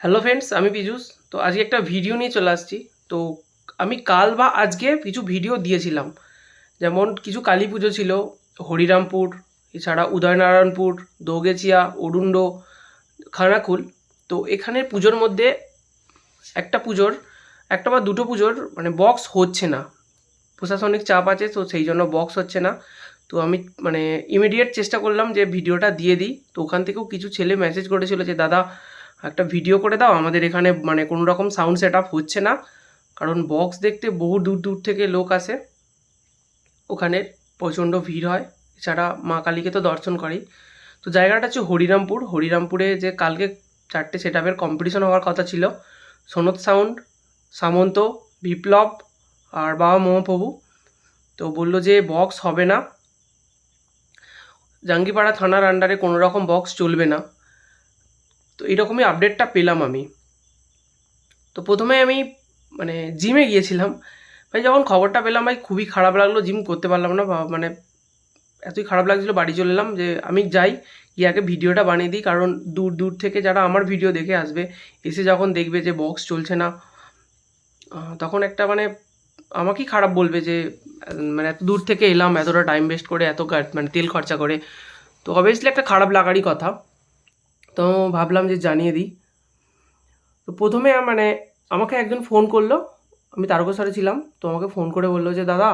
Hello friends আমি পীযুষ। তো আজকে একটা ভিডিও নিয়ে চলে আসছি। তো আমি কাল বা আজকে কিছু ভিডিও দিয়েছিলাম। যেমন কিছু কালী পুজো ছিল, হরিরামপুর, এছাড়া উদয়নারায়ণপুর, দোগেচিয়া অরুণ্ড খানাকুল। তো এখানের পুজোর মধ্যে একটা পুজোর, একটা বা দুটো পুজোর মানে বক্স হচ্ছে না। প্রশাসনিক চাপ আছে, তো সেই জন্য বক্স হচ্ছে না। তো আমি মানে ইমিডিয়েট চেষ্টা করলাম যে ভিডিওটা দিয়ে দিই। তো ওখান থেকেও কিছু ছেলে মেসেজ করেছিল যে, দাদা একটা ভিডিও করে দাও। আমাদের এখানে মানে কোনো রকম সাউন্ড সেট আপ হচ্ছে না। কারণ বক্স দেখতে বহু দূর দূর থেকে লোক আসে। ওখানে প্রচণ্ড ভিড় হয়। এছাড়া মা কালীকে তো দর্শন করেই। তো জায়গাটা হচ্ছে হরিরামপুর। হরিরামপুরে যে কালকে চারটে সেট আপের কম্পিটিশন হওয়ার কথা ছিল। সোনত সাউন্ড, সামন্ত, বিপ্লব আর বাবা মহাপ্রভু। তো বলল যে বক্স হবে না। জাঙ্গিপাড়া থানার আন্ডারে কোনো রকম বক্স চলবে না। তো এইরকমই আপডেটটা পেলাম আমি। তো প্রথমে আমি মানে জিমে গিয়েছিলাম। ভাই, যখন খবরটা পেলাম, ভাই, খুবই খারাপ লাগল জিম করতে পারলাম না মানে এতই খারাপ লাগছিল, বাড়ি চলে এলাম যে আমি যাই, গিয়ে আগে ভিডিওটা বানিয়ে দিই, কারণ দূর দূর থেকে যারা আমার ভিডিও দেখে আসবে, এসে যখন দেখবে যে বক্স চলছে না তখন একটা মানে আমাকেই খারাপ বলবে যে মানে এত দূর থেকে এলাম, এতটা টাইম ওয়েস্ট করে, এত মানে তেল খরচা করে। তো অবভিয়াসলি একটা খারাপ লাগারই কথা। তো ভাবলাম যে জানিয়ে দিই। তো প্রথমে মানে আমাকে একজন ফোন করল, আমি তারকেশ্বরে ছিলাম, তো আমাকে ফোন করে বলল যে, দাদা,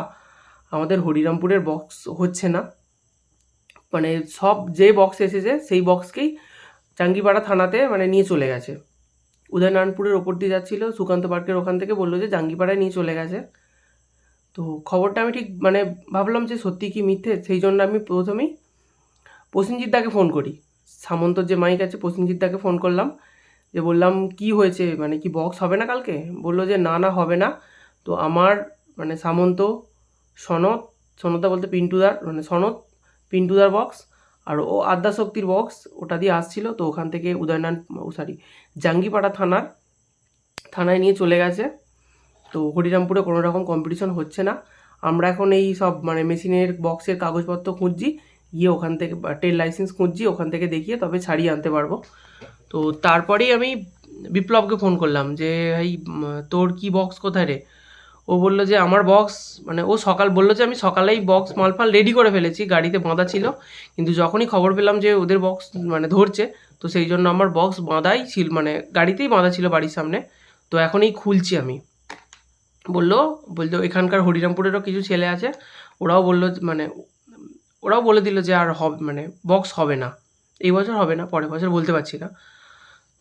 আমাদের হরিরামপুরের বক্স হচ্ছে না। মানে সব যে বক্স এসেছে, সেই বক্সকেই চাঙ্গিপাড়া থানাতে মানে নিয়ে চলে গেছে। উদয়নারায়ণপুরের ওপর দিয়ে যাচ্ছিল, সুকান্ত পার্কের ওখান থেকে বলল যে, জাঙ্গিপাড়ায় নিয়ে চলে গেছে। তো খবরটা আমি ঠিক মানে ভাবলাম যে সত্যি কি মিথ্যে? সেই জন্য আমি প্রথমেই প্রসেনজিৎ দাকে ফোন করি। সামন্তর যে মাইক আছে প্রসেনজিৎ দাকে ফোন করলাম। যে বললাম, কি হয়েছে? মানে কি বক্স হবে না কালকে? বলল যে, না না, হবে না। তো আমার মানে সামন্ত সনদ সনদা বলতে পিন্টুদার মানে সনদ পিন্টুদার বক্স আর ও আদ্যাশক্তির বক্স ওটা দিয়ে আসছিল। তো ওখান থেকে উদয়নারায়ণ ও সরি জাঙ্গিপাড়া থানার, থানায় নিয়ে চলে গেছে। তো হরিরামপুরে কোনো রকম কম্পিটিশন হচ্ছে না। আমরা এখন এই সব মানে মেশিনের বক্সের কাগজপত্র খুঁজছি। গিয়ে ওখান থেকে ট্রেড লাইসেন্স খুঁজছি, ওখান থেকে দেখিয়ে তবে ছাড়িয়ে আনতে পারব। তো তারপরেই আমি বিপ্লবকে ফোন করলাম যে, ভাই তোর কি বক্স কোথায় রে? ও বলল যে, আমার বক্স মানে ও সকাল বলল যে, আমি সকালেই বক্স মালফাল রেডি করে ফেলেছি, গাড়িতে বাঁধা ছিল। কিন্তু যখনই খবর পেলাম যে, ওদের বক্স মানে ধরছে, তো সেই জন্য আমার বক্স বাঁধাই ছিল মানে গাড়িতেই বাঁধা ছিল বাড়ির সামনে। তো এখনই খুলছি আমি। বলল বলতো এখানকার হরিরামপুরেরও কিছু ছেলে আছে। ওরাও বলল মানে ওরাও বলে দিল যে আর হবে মানে বক্স হবে না। এই বছর হবে না, পরের বছর বলতে পারছি না।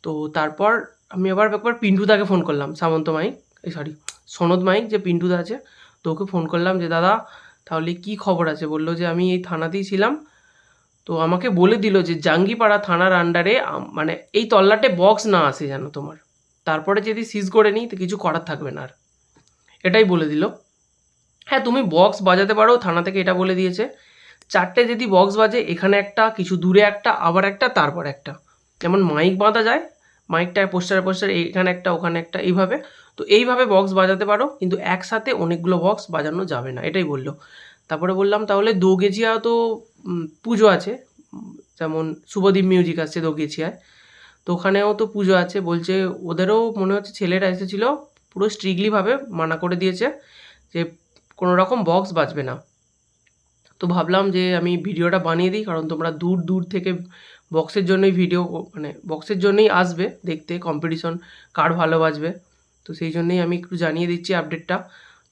তো তারপর আমি আবার একবার পিন্টুদাকে ফোন করলাম, সামন্ত মাইক এই সরি সনদ মাইক যে পিন্টুদা আছে, তো ওকে ফোন করলাম যে, দাদা, তাহলে কি খবর আছে? বলল যে, আমি এই থানাতেই ছিলাম। তো আমাকে বলে দিল যে, জাঙ্গিপাড়া থানার আন্ডারে মানে এই তল্লাটে বক্স না আসে যেন তোমার। তারপরে যদি সিজ করে নিই, তো কিছু করার থাকবে না আর। এটাই বলে দিল। হ্যাঁ তুমি বক্স বাজাতে পারো, থানা থেকে এটা বলে দিয়েছে। চারটে যদি বক্স বাজে, এখানে একটা, কিছু দূরে একটা, আবার একটা, তারপর একটা। যেমন মাইক বাঁধা যায় মাইকটায় পোস্টারে পোস্টারে এখানে একটা, ওখানে একটা, এইভাবে। তো এইভাবে বক্স বাজাতে পারো, কিন্তু একসাথে অনেকগুলো বক্স বাজানো যাবে না, এটাই বলল। তারপরে বললাম, তাহলে দোগেচিয়া তো পুজো আছে। যেমন শুভদীপ মিউজিক আছে দোগেচিয়ায়। তো ওখানেও তো পুজো আছে, বলছে ওদেরও মনে হচ্ছে ছেলেরা এসেছিল, পুরো স্ট্রিকলিভাবে মানা করে দিয়েছে যে কোনো রকম বক্স বাজবে না। তো ভাবলাম যে আমি ভিডিওটা বানিয়ে দিই, কারণ তোমরা দূর দূর থেকে বক্সের জন্যই ভিডিও মানে বক্সের জন্যই আসবে দেখতে কম্পিটিশন কার ভালো বাজবে। তো সেই জন্যই আমি একটু জানিয়ে দিচ্ছি আপডেটটা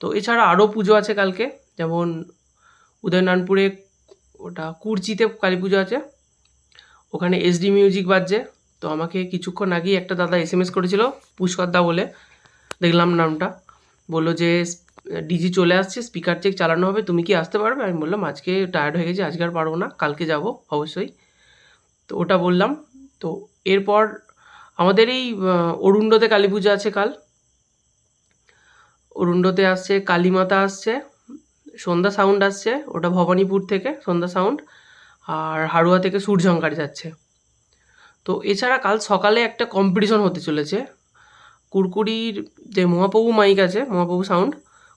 তো এছাড়া আরও পুজো আছে কালকে, যেমন উদয়নারায়ণপুরে ওটা কুরচিতে কালী পুজো আছে, ওখানে এসডি মিউজিক বাজছে। তো আমাকে কিছুক্ষণ আগেই একটা দাদা এস এম এস করেছিল, পুষ্করদা বলে, দেখলাম নামটা। বলল যে, ডিজি চলে আসছে স্পিকার চেক চালানো হবে, তুমি কি আসতে পারবে? আমি বললাম, আজকে টায়ার্ড হয়ে গেছি, আজকে আর পারব না, কালকে যাব, অবশ্যই। তো ওটা বললাম। তো এরপর আমাদের এই অরুণ্ডতে কালী পুজো আছে কাল। অরুণ্ডতে আসছে, কালীমাতা আসছে, সন্ধ্যা সাউন্ড আসছে, ওটা ভবানীপুর থেকে, সন্ধ্যা সাউন্ড আর হাড়ুয়া থেকে সূর্যঙ্কার যাচ্ছে। তো এছাড়া কাল সকালে একটা কম্পিটিশন হতে চলেছে। কুরকুরির যে মহাপ্রভু মাইক আছে, মহাপ্রভু সাউন্ড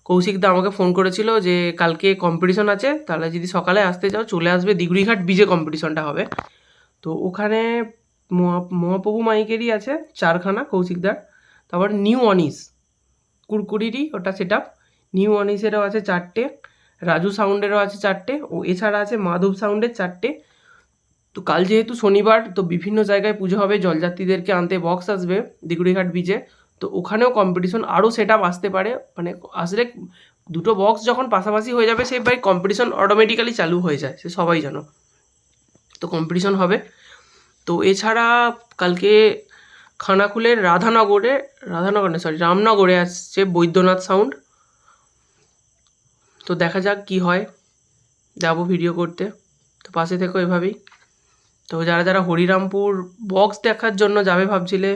কৌশিকদা আমাকে ফোন করেছিল যে কালকে কম্পিটিশন আছে, তাহলে যদি সকালে আসতে চাও, চলে আসবে দিগুড়িঘাট বিজে কম্পিটিশনটা হবে। তো ওখানে মহা, মহাপ্রভু মাইকেরই আছে, চারখানা কৌশিকদার তারপর নিউ অনিস কুরকুরিরই ওটা সেট আপ নিউ অনিসেরও আছে চারটে, রাজু সাউন্ডেরও আছে চারটে, ও এছাড়া আছে মাধব সাউন্ডের চারটে। তো কাল যেহেতু শনিবার, তো বিভিন্ন জায়গায় পুজো হবে, জলযাত্রীদেরকে আনতে বক্স আসবে দিগুড়িঘাট বিচে তো ওখানেও কম্পিটিশন আরও সেট আপ আসতে পারে। মানে আসলে দুটো বক্স যখন পাশাপাশি হয়ে যাবে, সেই বাইক কম্পিটিশন অটোমেটিক্যালি চালু হয়ে যায়, সে সবাই জানো। তো কম্পিটিশন হবে। তো এছাড়া কালকে খানাকুলের রাধানগরে, রাধানগর না সরি রামনগরে আসছে বৈদ্যনাথ সাউন্ড তো দেখা যাক কি হয়। যাব ভিডিও করতে। তো পাশে থেকো এভাবেই। তো যারা যারা হরিরামপুর বক্স দেখার জন্য যাবে ভাবছিলে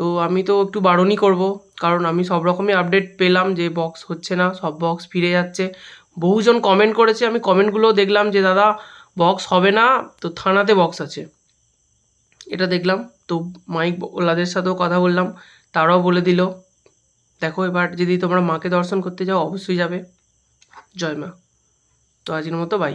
তো আমি তো একটু বারণই করব, কারণ আমি সব রকমই আপডেট পেলাম যে বক্স হচ্ছে না, সব বক্স ফিরে যাচ্ছে। বহুজন কমেন্ট করেছে, আমি কমেন্টগুলো দেখলাম যে, দাদা বক্স হবে না, তো থানাতে বক্স আছে। এটা দেখলাম, তো মাইক ওলাদের সাথেও কথা বললাম, তারাও বলে দিল, দেখো এবার যদি তোমরা মাকে দর্শন করতে যাও, অবশ্যই যাবে। জয় মা। তো আজকের মতো বাই